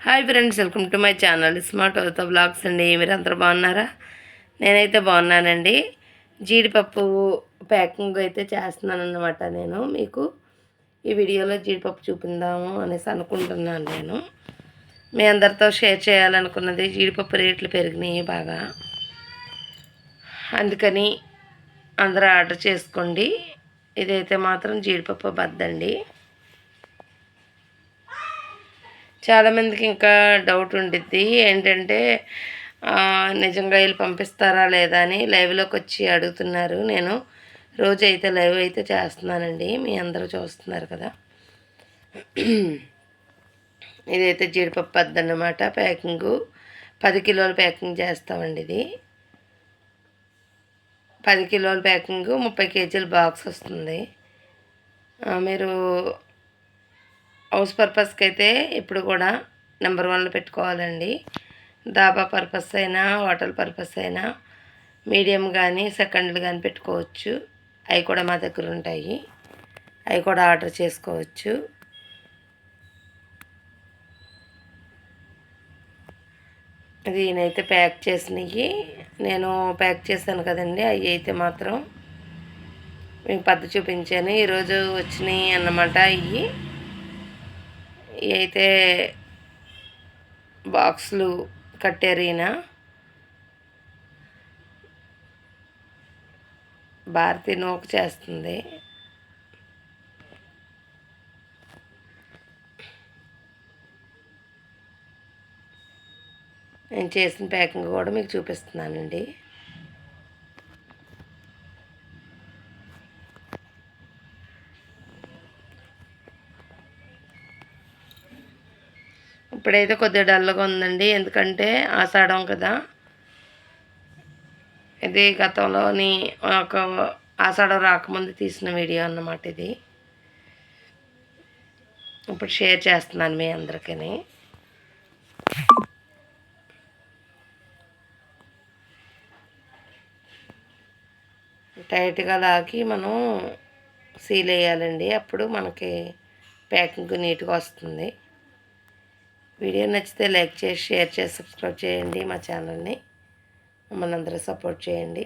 Hi friends welcome to my channel smart అవుతా blogs అండి. మీరందరూ బాగున్నారా? నేనైతే బాగున్నానండి. జీడిపప్పు ప్యాకింగ్ అయితే చేస్తున్నాను అన్నమాట నేను. మీకు ఈ వీడియోలో జీడిపప్పు చూపిందాము అనేసి అనుకుంటున్నాను నేను. మీ అందరితో షేర్ చేయాలనుకున్నది జీడిపప్పు రేట్లు పెరిగినాయి బాగా. అందుకని అందరూ ఆర్డర్ చేసుకోండి. ఇదైతే మాత్రం జీడిపప్పు బద్దండి. చాలామందికి ఇంకా డౌట్ ఉండిద్ది. ఏంటంటే నిజంగా వీళ్ళు పంపిస్తారా లేదా అని లైవ్లోకి వచ్చి అడుగుతున్నారు. నేను రోజు అయితే లైవ్ అయితే చేస్తున్నానండి. మీ అందరూ చూస్తున్నారు కదా. ఇదైతే జీడిపప్పు పద్దు అన్నమాట ప్యాకింగు పది కిలోల ప్యాకింగ్ చేస్తామండి ఇది. పది కిలోల ప్యాకింగ్ ముప్పై కేజీల బాక్స్ వస్తుంది. మీరు హౌస్ పర్పస్కి అయితే ఇప్పుడు కూడా నెంబర్ వన్లో పెట్టుకోవాలండి. డాబా పర్పస్ అయినా హోటల్ పర్పస్ అయినా మీడియం కానీ సెకండ్లు కానీ పెట్టుకోవచ్చు. అవి కూడా మా దగ్గర ఉంటాయి. అవి కూడా ఆర్డర్ చేసుకోవచ్చు. దీనైతే ప్యాక్ చేసినవి. నేను ప్యాక్ చేశాను కదండి. అవి అయితే మాత్రం మీకు పద్ద చూపించాను. ఈరోజు వచ్చినాయి అన్నమాట అవి ఇవి. అయితే బాక్సులు కట్టారీనా భారతి నూక చేస్తుంది. నేను చేసిన ప్యాకింగ్ కూడా మీకు చూపిస్తున్నానండి. ఇప్పుడైతే కొద్దిగా డల్గా ఉందండి. ఎందుకంటే ఆషాఢం కదా. ఇది గతంలోని ఒక ఆషాఢం రాకముందు తీసిన వీడియో అన్నమాట ఇది. ఇప్పుడు షేర్ చేస్తున్నాను మీ అందరికీ టైట్గా లాగి మనం సీల్ వేయాలండి. అప్పుడు మనకి ప్యాకింగ్ నీట్గా వస్తుంది. వీడియో నచ్చితే లైక్ చేసి షేర్ చేసి సబ్స్క్రైబ్ చేయండి మా ఛానల్ని. మమ్మల్ని అందరూ సపోర్ట్ చేయండి.